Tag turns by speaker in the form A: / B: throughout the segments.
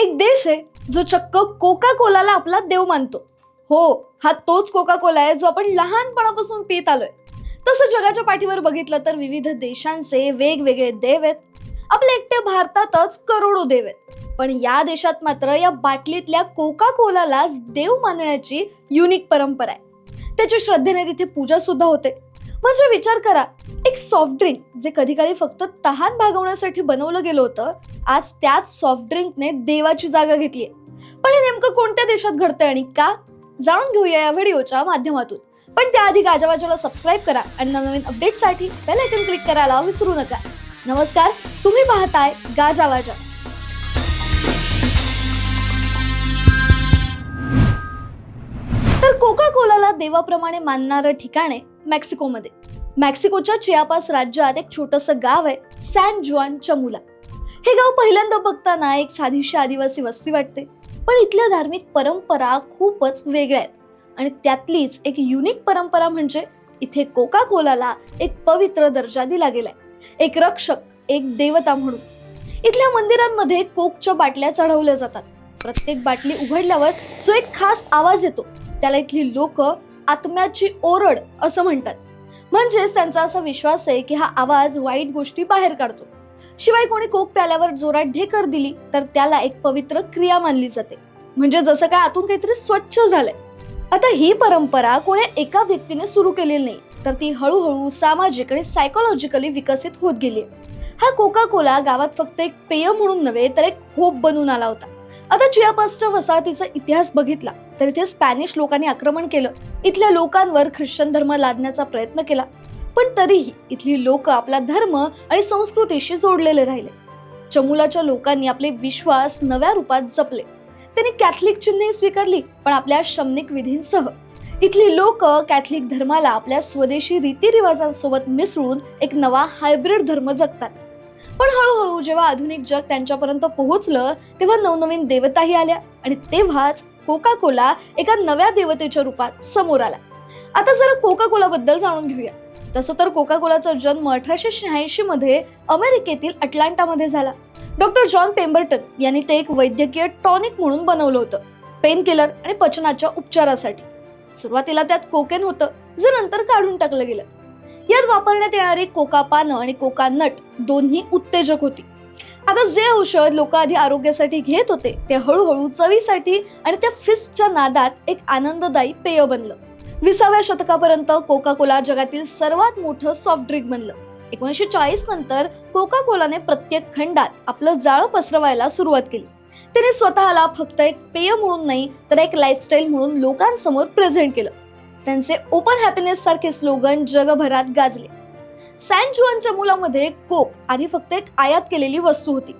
A: एक देश आहे जो चक्क कोका कोलाला आपला देव मानतो. हो हा तोच कोका कोला आहे जो आपण लहानपणापासून पित आलोय. तसं जगाच्या पाठीवर बघितलं तर विविध देशांचे वेगवेगळे देव आहेत. आपल्या एकट्या भारतातच करोडो देव आहेत. पण या देशात मात्र या बाटलीतल्या कोका कोलालाच देव मानण्याची युनिक परंपरा आहे. त्याची श्रद्धेने तिथे पूजा सुद्धा होते. म्हणजे विचार करा एक सॉफ्ट ड्रिंक जे कधी कधी फक्त तहान भागवण्यासाठी बनवलं गेलं होतं आज त्याच सॉफ्ट ड्रिंकने देवाची जागा घेतली पण हे नेमकं कोणत्या देशात घडतंय आणि का? जाणून घेऊया या व्हिडिओच्या माध्यमातून. पण त्याआधी गाजावाजाला सबस्क्राईब करा आणि नवनवीन अपडेटसाठी बेल आयकन क्लिक करायला विसरू नका. नमस्कार तुम्ही पाहताय गाजावाजा देवाप्रमाणे मानणारं ठिकाण आहे मेक्सिकोमध्ये. मेक्सिकोच्या चियापास राज्यात एक छोटंसं गाव आहे सॅन जुआन चमुला. हे गाव पहिल्यांदा बघताना एक साधीशी आदिवासी वस्ती वाटते पण इथल्या धार्मिक परंपरा खूपच वेगळ्या आहेत. आणि त्यातलीच एक युनिक परंपरा म्हणजे इथे कोका कोलाला एक पवित्र दर्जा दिला गेलाय. एक रक्षक एक देवता म्हणून. इथल्या मंदिरांमध्ये कोकच्या बाटल्या चढवल्या जातात. प्रत्येक बाटली उघडल्यावर जो एक खास आवाज येतो. त्याला इथली लोक आत्म्याची ओरड असं म्हणतात. म्हणजेच त्यांचा असा विश्वास आहे की हा आवाज वाईट गोष्टी बाहेर काढतो. शिवाय कोणी कोक प्याल्यावर जोरात ढेकर दिली तर त्याला एक पवित्र क्रिया मानली जाते. म्हणजे जसं काय आतून काहीतरी स्वच्छ झालंय. आता ही परंपरा कोणी एका व्यक्तीने सुरू केलेली नाही तर ती हळूहळू सामाजिक आणि सायकोलॉजिकली विकसित होत गेली हा कोका कोला गावात फक्त एक पेय म्हणून नव्हे तर एक होप बनून आला होता. आता चियापासच्या वसाहतीचा इतिहास बघितला. तर इथे स्पॅनिश लोकांनी आक्रमण केलं. इथल्या लोकांवर ख्रिश्चन धर्म लादण्याचा प्रयत्न केला. पण तरीही इथली लोक आपला धर्म आणि संस्कृतीशी जोडलेले राहिले. चमुलाच्या लोकांनी आपले विश्वास नव्या रूपात जपले. त्यांनी कॅथलिक चिन्हे स्वीकारली पण आपल्या शमनिक विधींसह. इथली लोक कॅथलिक धर्माला आपल्या स्वदेशी रीतिरिवाजांसोबत मिसळून एक नवा हायब्रिड धर्म जगतात. पण हळूहळू जेव्हा आधुनिक जग त्यांच्यापर्यंत पोहोचलं तेव्हा नवनवीन देवताही आल्या आणि तेव्हाच कोका कोला एका नव्या देवतेच्या रूपात समोर आला आता जरा कोका कोला बद्दल जाणून घेऊया. तसं तर कोका कोलाचा जन्म अठराशे शहाऐंशी मध्ये अमेरिकेतील अटलांटामध्ये झाला. डॉक्टर जॉन पेंबर्टन यांनी ते एक वैद्यकीय टॉनिक म्हणून बनवलं होतं. पेन किलर आणि पचनाच्या उपचारासाठी. सुरुवातीला त्यात कोकेन होतं जे नंतर काढून टाकलं गेलं. यात वापरण्यात येणारी कोका पानं आणि कोका नट दोन्ही उत्तेजक होती. आता जे औषध लोक आधी आरोग्यासाठी घेत होते ते हळूहळू चवीसाठी आणि त्या फिस्टच्या नादात एक आनंददायी पेय बनलं. विसाव्या शतकापर्यंत कोका कोला जगातील सर्वात मोठं सॉफ्ट ड्रिंक बनलं. एकोणीसशे चाळीस नंतर कोका कोलाने प्रत्येक खंडात आपलं जाळं पसरवायला सुरुवात केली. त्याने स्वतःला फक्त एक पेय म्हणून नाही तर एक लाईफस्टाईल म्हणून लोकांसमोर प्रेझेंट केलं. त्यांचे ओपन हॅपीनेस सारखे स्लोगन जगभरात गाजले. सॅन जुआनच्या मुलामध्ये कोक आधी फक्त एक आयात केलेली वस्तू होती.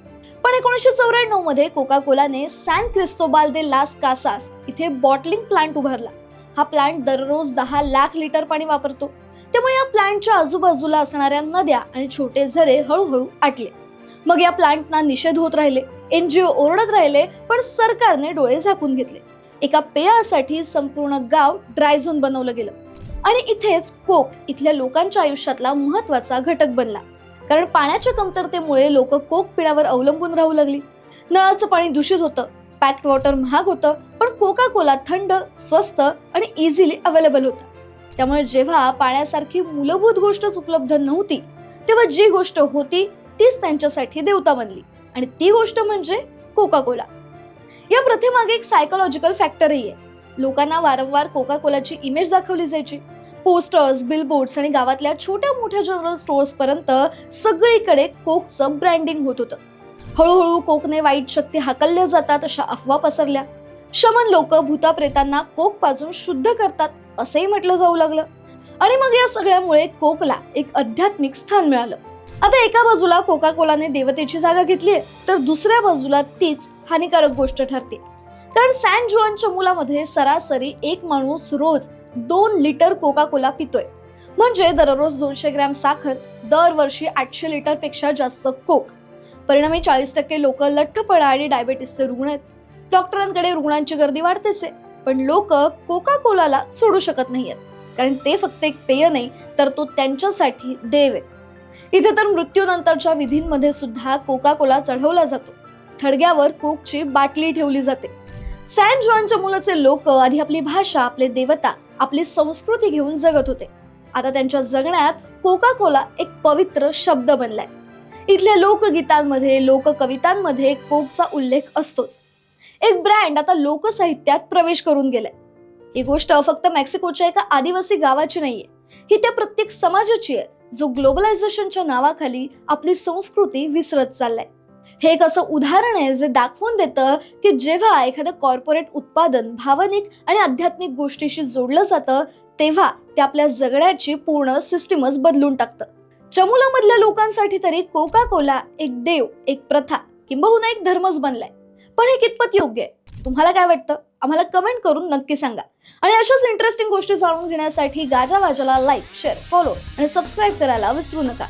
A: पण एकोणीसशे चौऱ्याण्णवमध्ये कोका कोलाने सॅन क्रिस्तोबाल दे लास कासास इथे बॉटलिंग प्लांट उभारला. हा प्लांट दररोज दहा लाख लिटर पाणी वापरतो. त्यामुळे या प्लांटच्या आजूबाजूला असणाऱ्या नद्या आणि छोटे झरे हळूहळू आटले. मग या प्लांटना निषेध होत राहिले एनजीओ ओरडत राहिले पण सरकारने डोळे झाकून घेतले. एका पेयासाठी संपूर्ण गाव ड्राय झोन बनवलं गेलं. आणि इथेच कोक इथल्या लोकांच्या आयुष्यातला महत्त्वाचा घटक बनला. कारण पाण्याच्या कमतरतेमुळे लोक कोक पिण्यावर अवलंबून राहू लागली. नळाचं पाणी दूषित होतं पॅक्ड वॉटर महाग होतं पण कोका कोला थंड स्वस्त आणि इझिली अवेलेबल होतं. त्यामुळे जेव्हा पाण्यासारखी मूलभूत गोष्टच उपलब्ध नव्हती तेव्हा जी गोष्ट होती तीच त्यांच्यासाठी देवता बनली. आणि ती गोष्ट म्हणजे कोका कोला या प्रथेमागे एक सायकोलॉजिकल फॅक्टरही आहे. लोकांना वारंवार कोका कोलाची इमेज दाखवली जायची. पोस्टर्स बिलबोर्ड्स आणि गावातल्या छोट्या मोठ्या जनरल स्टोअर्स पर्यंत सगळीकडे कोकचं ब्रँडिंग होत होतं. हळूहळू कोकने वाईट शक्ती हाकलल्या जातात अशा अफवा पसरल्या. शमन लोक भूताप्रेतांना कोक पाजून शुद्ध करतात असंही म्हटलं जाऊ लागलं. आणि मग या सगळ्यामुळे कोकला एक आध्यात्मिक स्थान मिळालं. आता एका बाजूला कोका कोलाने देवतेची जागा घेतली तर दुसऱ्या बाजूला तीच हानिकारक गोष्ट ठरते. कारण सॅन जुआनच्या मुलामध्ये सरासरी एक माणूस रोज दोन लिटर कोका कोला पितोय. म्हणजे दररोज दोनशे ग्रॅम साखर दरवर्षी आठशे लिटरपेक्षा जास्त कोक. परिणामी चाळीस टक्के लोक लठ्ठपणा आणि डायबेटीसचे रुग्ण आहेत. डॉक्टरांकडे रुग्णांची गर्दी वाढतेच आहे पण लोक कोका कोलाला सोडू शकत नाहीयेत. कारण ते फक्त एक पेय नाही तर तो त्यांच्यासाठी देव आहे. इथे तर मृत्यूनंतरच्या विधींमध्ये सुद्धा कोका कोला चढवला जातो. थडग्यावर कोकची बाटली ठेवली जाते. सॅन जॉनच्या मुलाचे लोक आधी आपली भाषा आपले देवता आपली संस्कृती घेऊन जगत होते. आता त्यांच्या जगण्यात कोका कोला एक पवित्र शब्द बनलाय. इथल्या लोकगीतांमध्ये लोककवितांमध्ये कोकचा उल्लेख असतोच. एक ब्रँड आता लोकसाहित्यात प्रवेश करून गेलाय. ही गोष्ट फक्त मेक्सिकोच्या एका आदिवासी गावाची नाहीये. ही त्या प्रत्येक समाजाची आहे. जो ग्लोबलायझेशनच्या नावाखाली आपली संस्कृती विसरत चाललाय. हे एक असं उदाहरण आहे जे दाखवून देतं की जेव्हा एखादं कॉर्पोरेट उत्पादन भावनिक आणि आध्यात्मिक गोष्टीशी जोडलं जातं तेव्हा ते आपल्या जगण्याची पूर्ण सिस्टीमच बदलून टाकतं. चमुलामधल्या लोकांसाठी तरी कोका कोला एक देव एक प्रथा किंबहुना एक धर्मच बनलाय. पण हे कितपत योग्य आहे? तुम्हाला काय वाटतं? आम्हाला कमेंट करून नक्की सांगा. आणि अशाच इंटरेस्टिंग गोष्टी जाणून घेण्यासाठी गाजा वाजाला लाईक शेअर फॉलो आणि सबस्क्राईब करायला विसरू नका.